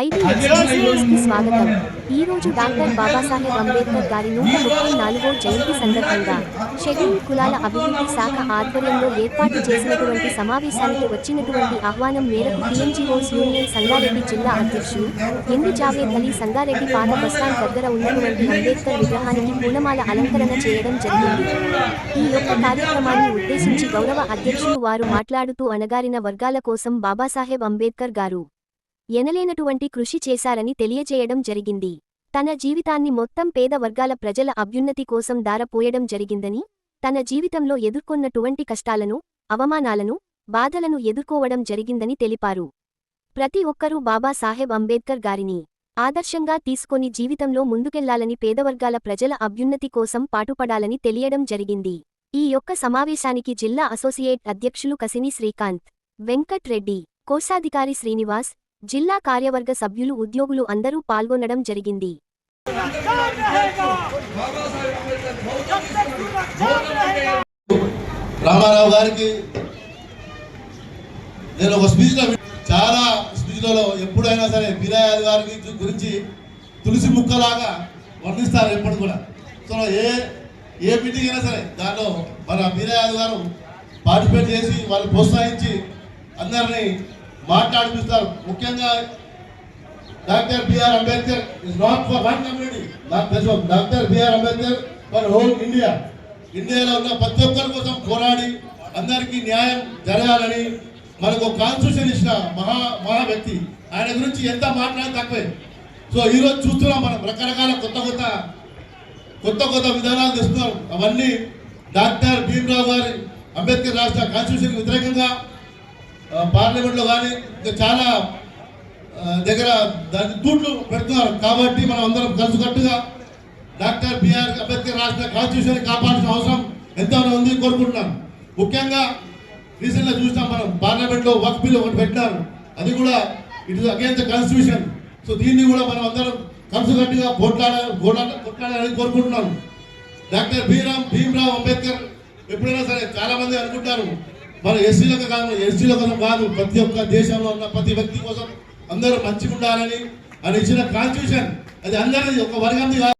IT ఎక్స్ప్రెస్కి స్వాగతం. ఈ రోజు డాక్టర్ బాబాసాహెబ్ అంబేద్కర్ గారి నూట ముప్పై నాలుగో జయంతి సందర్భంగా షెడ్యూల్ కులాల అభివృద్ధి శాఖ ఆధ్వర్యంలో ఏర్పాటు చేసినటువంటి సమావేశానికి వచ్చినటువంటి ఆహ్వానం మేరకు టీఎంజీఓస్ యూనియన్ సంగారెడ్డి జిల్లా అధ్యక్షులు ఎండి జావేద్ అలీ సంగారెడ్డి పాత బస్టాండ్ దగ్గర ఉన్నటువంటి అంబేద్కర్ విగ్రహానికి పూలమాల అలంకరణ చేయడం జరిగింది. ఈ యొక్క కార్యక్రమాన్ని ఉద్దేశించి గౌరవ అధ్యక్షులు వారు మాట్లాడుతూ అణగారిన వర్గాల కోసం బాబాసాహెబ్ అంబేద్కర్ గారు ఎనలేనటువంటి కృషి చేశారని తెలియజేయడం జరిగింది. తన జీవితాన్ని మొత్తం పేద వర్గాల ప్రజల అభ్యున్నతి కోసం దారపోయడం జరిగిందని తన జీవితంలో ఎదుర్కొన్నటువంటి కష్టాలను అవమానాలను బాధలను ఎదుర్కోవడం జరిగిందని తెలిపారు. ప్రతి ఒక్కరూ బాబాసాహెబ్ అంబేద్కర్ గారిని ఆదర్శంగా తీసుకొని జీవితంలో ముందుకెళ్ళాలని పేదవర్గాల ప్రజల అభ్యున్నతి కోసం పాటుపడాలని తెలియడం జరిగింది. ఈ యొక్క సమావేశానికి జిల్లా అసోసియేట్ అధ్యక్షులు కసిని శ్రీకాంత్ వెంకట్ రెడ్డి కోశాధికారి శ్రీనివాస్ జిల్లా కార్యవర్గ సభ్యులు ఉద్యోగులు అందరూ పాల్గొనడం జరిగింది. రామారావు గారికి నేను ఒక స్పీచ్లో చాలా స్పీచ్లలో ఎప్పుడైనా సరే బీరాయాద్ గారికి గురించి తులసి ముక్కలాగా వర్ణిస్తారు ఎప్పుడు కూడా. సో ఏ ఏ మీటింగ్ అయినా సరే దాంట్లో మన బీరాయాద్ గారు పార్టిసిపేట్ చేసి వాళ్ళు ప్రోత్సహించి అందరినీ మాట్లాడిపిస్తారు. ముఖ్యంగా doctor BR Ambedkar is not for one community నాకు తెలుసు doctor BR Ambedkar for whole India ఇండియాలో ఉన్న ప్రతి ఒక్కరి కోసం పోరాడి అందరికీ న్యాయం జరగాలని మనకు కాన్స్టిట్యూషన్ ఇచ్చిన మహా మహా వ్యక్తి. ఆయన గురించి ఎంత మాట్లాడినా తక్కువే. సో ఈరోజు చూస్తున్నాం మనం రకరకాల కొత్త కొత్త కొత్త కొత్త విధానాలు తెస్తున్నాం అవన్నీ డాక్టర్ భీమరావు గారి అంబేద్కర్ రాష్ట్ర కాన్స్టిట్యూషన్కి వ్యతిరేకంగా పార్లమెంట్లో కానీ చాలా దగ్గర దాని తూట్లు పెడుతున్నారు. కాబట్టి మనం అందరం కలిసికట్టుగా డాక్టర్ బిఆర్ అంబేద్కర్ రాష్ట్ర కాన్స్టిట్యూషన్ కాపాడాల్సిన అవసరం ఎంతో ఉంది కోరుకుంటున్నాను ముఖ్యంగా రీసెంట్గా చూసినాం మనం పార్లమెంట్లో వర్క్ బిల్ ఒకటి పెట్టినారు. అది కూడా it is against the constitution so దీన్ని కూడా మనం అందరం కలిసికట్టుగా పోట్లాడాలి పోట్లాడ కొట్లాడాలని కోరుకుంటున్నాను డాక్టర్ భీరామ్ భీమ్రావ్ అంబేద్కర్ ఎప్పుడైనా సరే చాలామంది అనుకుంటారు మన ఎస్సీలకు కాదు ఎస్సీల కోసం కాదు ప్రతి ఒక్క దేశంలో ఉన్న ప్రతి వ్యక్తి కోసం అందరూ మంచిగా ఉండాలని అని ఇచ్చిన కాన్స్టిట్యూషన్ అది అందరిది ఒక వర్గంది కాదు.